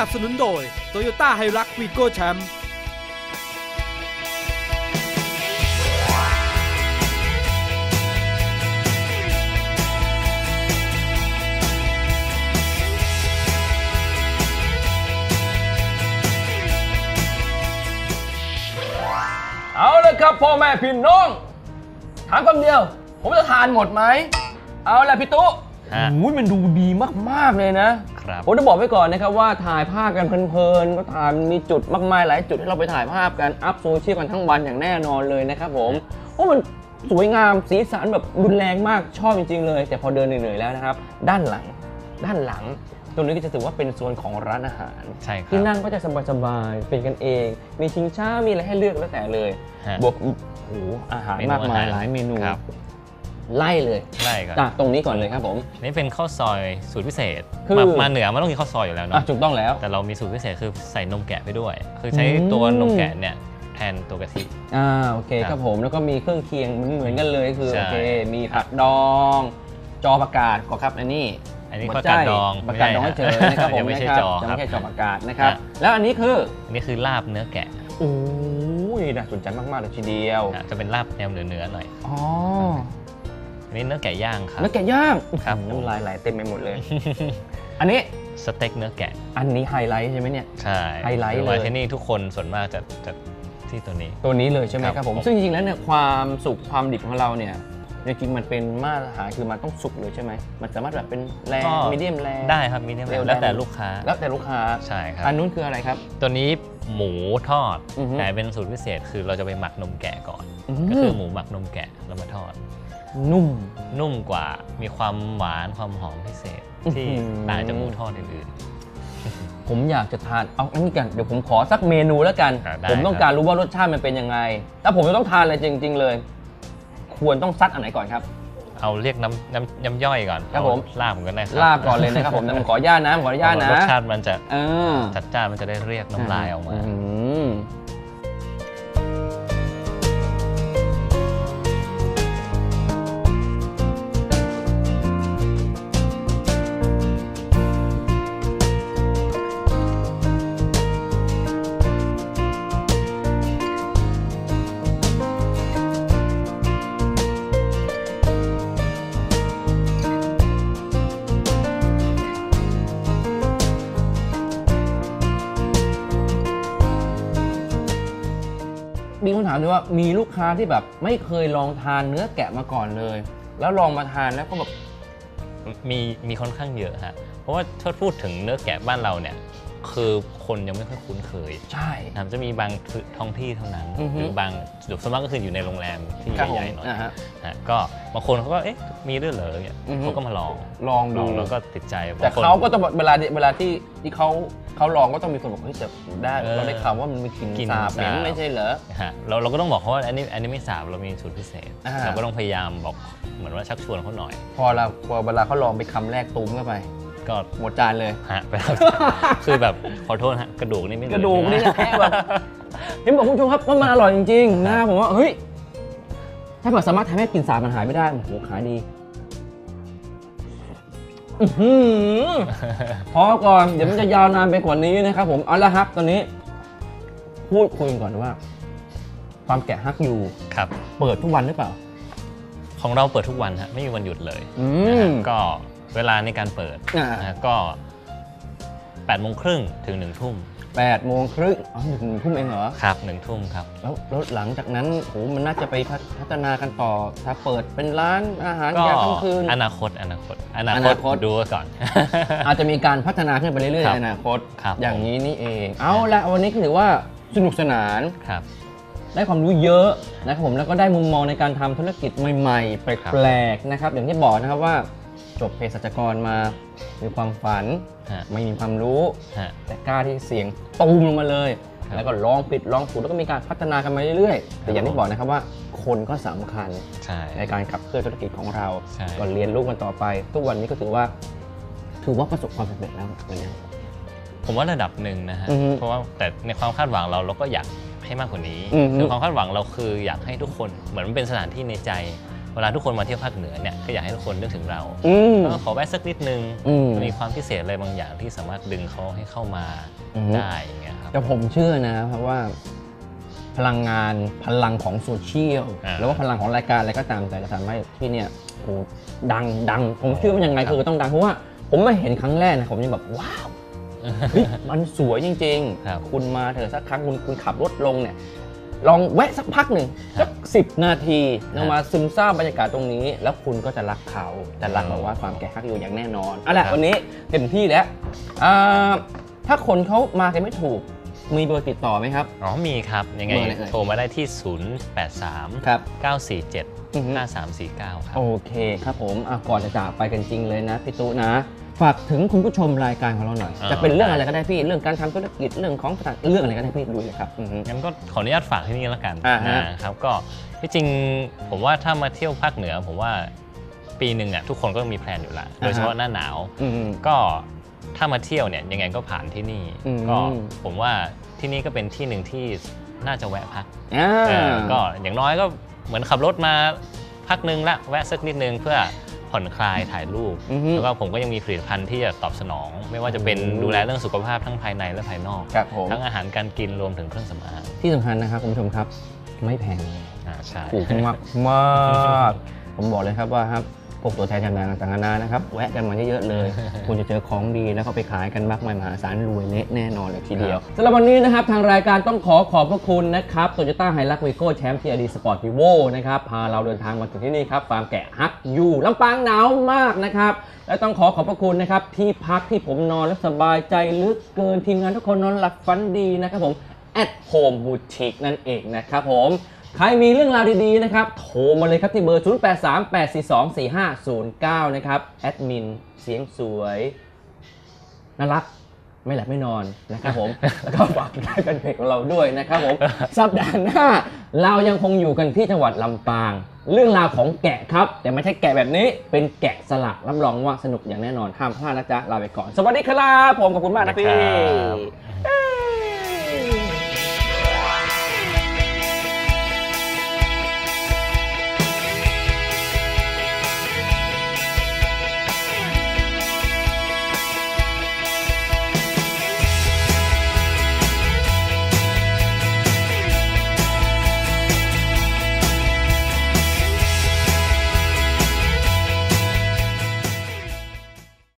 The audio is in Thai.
นับสนุนโดย Toyota h i l u x v i g o Champ เอาเลยครับพ่อแม่พี่น้อง ถามคำเดียว ผมจะทานหมดไหม เอาละพี่ตุ๊ฮะ โอ้ยมันดูดีมาก ๆ เลยนะ ครับผมจะบอกไว้ก่อนนะครับว่าถ่ายภาพกันเพลินๆก็ถ่ายมีจุดมากมายหลายจุดให้เราไปถ่ายภาพกันอัพโซเชียลกันทั้งวันอย่างแน่นอนเลยนะครับผมเพราะมันสวยงามสีสันแบบรุนแรงมากชอบจริง ๆ เลย แต่พอเดินเหนื่อยๆแล้วนะครับ ด้านหลัง ด้านหลัง ตรงนี้ก็จะถือว่าเป็นโซนของร้านอาหาร ใช่ครัที่บนั่งก็จะสบายๆเป็นกันเอง มีชิงช้ามีอะไรให้เลือกแล้วแต่เลย ฮะบวกโอ้โหอาหารเมนูมากมายอาหารหลายเมนู ครับ ไล่เลยได้ครับจากตรงนี้ก่อนเลยครับผมนี่เป็นข้าวซอยสูตรพิเศษคือ มามาเหนือมันต้องกินข้าวซอยอยู่แล้วอะเนาะถูกต้องแล้ว แต่เรามีสูตรพิเศษคือใส่นมแกะไปด้วย คือใช้อืมตัวนมแกะเนี่ยแทนตัวกะทิ อ่าโอเคครับครับผมแล้วก็มีเครื่องเคียงเหมือนเหมือนกันเลยคือใช่ โอเคมีผักดอง จอประกาศก็ครับอันนี้อันนี้หัวผักใจกาดดองประกาศดองไม่เฉใช่ยๆนะครับผมยังไม่ใช่นะครัจอยังครับไม่ใช่จอประกาศนะครับ ฮะ แล้วอันนี้คืออันนี้คือลาบเนื้อแกะโอ้ยน่าสนใจมากๆเลยทีเดียวอะจะเป็นลาบแนวเนื้อๆหน่อย อ๋ออั นนี้เนื้อแกะย่างครับแล้วแกะย่างครับน้ำลายไหลเต็มไปหมดเลย อันนี้สเต็กเนื้อแกะ อันนี้ไฮไลท์ใช่ไหมเนี่ย ใช่ไฮไลท์คือมาเลยที่นี่ทุกคนส่วนมากจะจะที่ตัวนี้ ตัวนี้เลยใช่ไหมครับครับผมผม ซึ่งจริงๆแล้วเนี่ยความสุกความดิบของเราเนี่ยจริงๆมันเป็นมาตรฐานคือมันต้องสุกเลยใช่ไหม มันสามารถแบบเป็นแรงมีเดียมแรงได้ครับมีเนี่ยเร็วแล้วแต่แรงลูกค้า แล้วแต่ลูกค้าใช่ครับอันนู้นคืออะไรครับ ตัวนี้หมูทอดอือฮึแต่เป็นสูตรพิเศษคือเราจะไปหมักนมแกะก่อนมก็คือหมูหมักนมแกะแล้วมาทอด นุ่ม นุ่มกว่ามีความหวานความหอมพิเศษ ที่อื้อหือ ต่างจากหมูทอดอื่น ผมอยากจะทานเอาอันนี้กันเดี๋ยวผมขอสักเมนูแล้วกันครับได้ผมต้องการรู้ว่ารสชาติมันเป็นยังไง ถ้าผมจะต้องทานอะไรจริง ๆ เลย ควรต้องซัดอันไหนก่อนครับ ๆ เอาเรียกน้ำน้ำน้ำย่อยก่อนครับผม เอาลาบผมก็ได้ครับลาบก่อนเลยนะครับผมแต่ผมขออนุญาตนะผมขออนุญาตนะรสชาติมันจะเออจัดจ้านมันจะได้เรียกน้ำลายออกมาม มีคำถามด้วยว่ามีลูกค้าที่แบบไม่เคยลองทานเนื้อแกะมาก่อนเลย แล้วลองมาทานแล้วก็แบบมีมีค่อนข้างเยอะฮะ เพราะว่าถ้าพูดถึงเนื้อแกะบ้านเราเนี่ย คือคนยังไม่ค่อยคุ้นเคยใช่ นะครับจะมีบางท้องที่เท่านั้น อือฮึ หรือบางส่วนมากก็คืออยู่ในโรงแรมที่ครับผมใหญ่ๆหน่อยอ่าฮะนะก็บางคนเขาก็เอ๊ะมีด้วยเหรอเนี่ยอือฮึ เขาก็มาลองลองลดูองแล้วก็ติดใจแต่บงคน เขาก็ต้องเวลาเวลาที่ที่เขาเขาลองก็ต้องมีคนบอกเฮ้ยแต่ได้เออเราได้ข่าวว่ามันมีกลิ่นกลิ่นสาบเหม็นสาบ ไม่ใช่เหรอฮะเราเราก็ต้องบอกเขาว่าอันนี้อันนี้ไม่สาบเรามีสูตรพิเศษ อ่า เราก็ต้องพยายามบอกเหมือนว่าชักชวนเขาหน่อย พอเราพอเวลาเขาลองไปคำแรกตุ้มเข้าไป ก็หมดจานเลยฮะไปแล้วคือแบบขอโทษฮะกระดูกนี่ไม่เหลืกอระดูกนี่เอแค่แบบเห็นบอกคุณผู้ชมครับว่ามันอร่อยจริงๆนะผมว่าเฮ้ยถ้าเกิดสามารถทำให้กลิ่นสาบมันหายไม่ได้โอ้โหขายดีอื้อหือพอก่อนเดี๋ยวมันจะยาวนานไปกว่านี้นะครับผมเอาละครับตอนนี้ พูดคุยกันก่อนว่า ความแกะฮักอยู่ครับ เปิดทุกวันหรือเปล่า ของเราเปิดทุกวันฮะไม่มีวันหยุดเลยอืนะมฮะก็ เวลาในการเปิดอ่า นะฮะก็8โมงครึ่งถึง1ทุ่มแปดโมงครึ่งอ๋อหนึ่งทุ่มเองเหรอ ครับหนึ่งทุ่มครับ แล้วแล้วหลังจากนั้นโหมันน่าจะไปพัฒพัฒนากันต่อ ถ้าเปิดเป็นร้านอาหารก็ยามค่ำคืน อนาคตอนาคต อนาอคนาตคต ดูไว้ก่อน อาจจะมีการพัฒนาขึ้นไปเรื่อยๆครับในอนาคต ครับอย่างนี้นี่เอง เอาละวันนี้ก็ถือว่าสนุกสนาน ครับ ได้ความรู้เยอะนะครับผมแล้วก็ได้มุมมองในการทำธุรกิจใหม่ๆแครับปลกๆนะครับอย่างที่บอกนะครับว่า จบเภสัชกรมา มีความฝัน ฮะ ไม่มีความรู้ ฮะ แต่กล้าที่เสียงตูมลงมาเลย ครับแล้วก็ลองผิดลองถูกแล้วก็มีการพัฒนากันมาเรื่อยๆ แต่อย่างที่บอกนะครับว่าคนก็สำคัญใช่ ในการขับเคลื่อนธุรกิจของเราใช่ ก็เรียนรู้กันต่อไป ทุกวันนี้ก็ถือว่า ถือว่าประสบความสำเร็จแล้วเหมือนกัน ผมว่าระดับหนึ่งนะฮะ อือฮึเพราะว่าแต่ในความคาดหวังเราเราก็อยากให้มากกว่านี้ อือฮึคือความคาดหวังเราคืออยากให้ทุกคนเหมือนมันเป็นสถานที่ในใจ เวลาทุกคนมาเที่ยวภาคเหนือเนี่ยก็อยากให้ทุกคนนึกถึงเราอืม แล้วก็ขอแวะสักนิดนึงอืม มีความพิเศษอะไรบางอย่างที่สามารถดึงเขาให้เข้ามาอืมได้อย่างเงี้ยครับ แต่ผมเชื่อนะเพราะว่าพลังงานพลังของโซเชียลอ่าหรือว่าพลังของรายการอะไรก็ตามแต่จะทำให้ที่เนี่ยโอ้ดังดังผมเชื่อว่ายังไงครับ คือต้องดังเพราะว่า ผมมาเห็นครั้งแรกนะผมยังแบบว้าวเฮ้ยมันสวยจริงครับคุณมาเถอะสักครั้งคุณคุณขับรถลงเนี่ย ลองแวะสักพักหนึ่งสัก สิบนาทีลงมาซึมซาบบรรยากาศตรงนี้ แล้วคุณก็จะรักเขาจะรักแบบว่าความแก่ฮักอยู่อย่างแน่นอนเอาละครับวันนี้เต็มที่แล้วอ่าถ้าคนเขามากันไม่ถูก มีเบอร์ติดต่อไหมครับ อ๋อมีครับ ยังไงเบอร์อะไรเอ่ย โทรมาได้ที่ 083 ครับ 947 อือฮึ 5349 ครับ โอเคครับผมอะก่อนจะจากไปกันจริงเลยนะพี่ตุ๊นะ ฝากถึงคุณผู้ชมรายการของเราหน่อย อ่า จะเป็นเรื่องอะไรก็ได้พี่ เรื่องการทำธุรกิจ เรื่องของสถานเรื่องอะไรก็ได้พี่ดูเลยครับอือฮึ งั้นก็ขออนุญาตฝากที่นี่แล้วกันอ่าฮะ นะครับก็ที่จริงผมว่าถ้ามาเที่ยวภาคเหนือ ผมว่าปีหนึ่งอะทุกคนก็มีแพลนอยู่แล้วโดยเฉพาะหน้าหนาว อืม ก็ ถ้ามาเที่ยวเนี่ยยังไงก็ผ่านที่นี่ อืม ก็ผมว่าที่นี่ก็เป็นที่หนึ่งที่น่าจะแวะพักอ่า เออก็อย่างน้อยก็เหมือนขับรถมาพักนึงละแวะสักนิดนึงเพื่อผ่อนคลายถ่ายรูปอือฮึแล้วก็ผมก็ยังมีผลิตภัณฑ์ที่จะตอบสนอง ไม่ว่าจะเป็นโอ้ดูแลเรื่องสุขภาพทั้งภายในและภายนอก ครับผมทั้งอาหารการกินรวมถึงเครื่องสำอางที่สำคัญนะครับคุณผู้ชมครับ ไม่แพงเลย อ่าใช่ ถูกมากมาก ผมบอกเลยครับว่าครับ พวกตัวแทนจำหน่ายต่างๆนานานะครับ แวะกันมาเยอะๆเลย คุณจะเจอของดีแล้วก็ไปขายกันมากมายมหาศาลรวยเละแน่นอนเลยทีเดียวสำหรับวันนี้นะครับ ทางรายการต้องขอขอบพระคุณนะครับโตโยต้าไฮรักวีโก้แชมป์ทีอดีสปอร์ตวีโวนะครับ พาเราเดินทางมาถึงที่นี่ครับฟาร์มแกะฮักอยู่ลำปางหนาวมากนะครับและต้องขอขอบพระคุณนะครับที่พักที่ผมนอนและสบายใจเหลึกเกินทีมงานทุกคนนอนหลับฝันดีนะครับผม at home boutique นั่นเองนะครับผม ใครมีเรื่องราวดีๆนะครับ โทรมาเลยครับที่เบอร์ 0838424509 นะครับ แอดมินเสียงสวย น่ารัก ไม่หลับไม่นอนนะครับผมแล้วก็ฝากได้เป็นเพจของเราด้วยนะครับผม สัปดาห์หน้า เรายังคงอยู่กันที่จังหวัดลำปาง เรื่องราวของแกะครับ แต่ไม่ใช่แกะแบบนี้ เป็นแกะสลักรับรองว่าสนุกอย่างแน่นอนห้ามพลาดนะจ๊ะลาไปก่อน สวัสดีครับผมขอบคุณมากนะพี่ครับ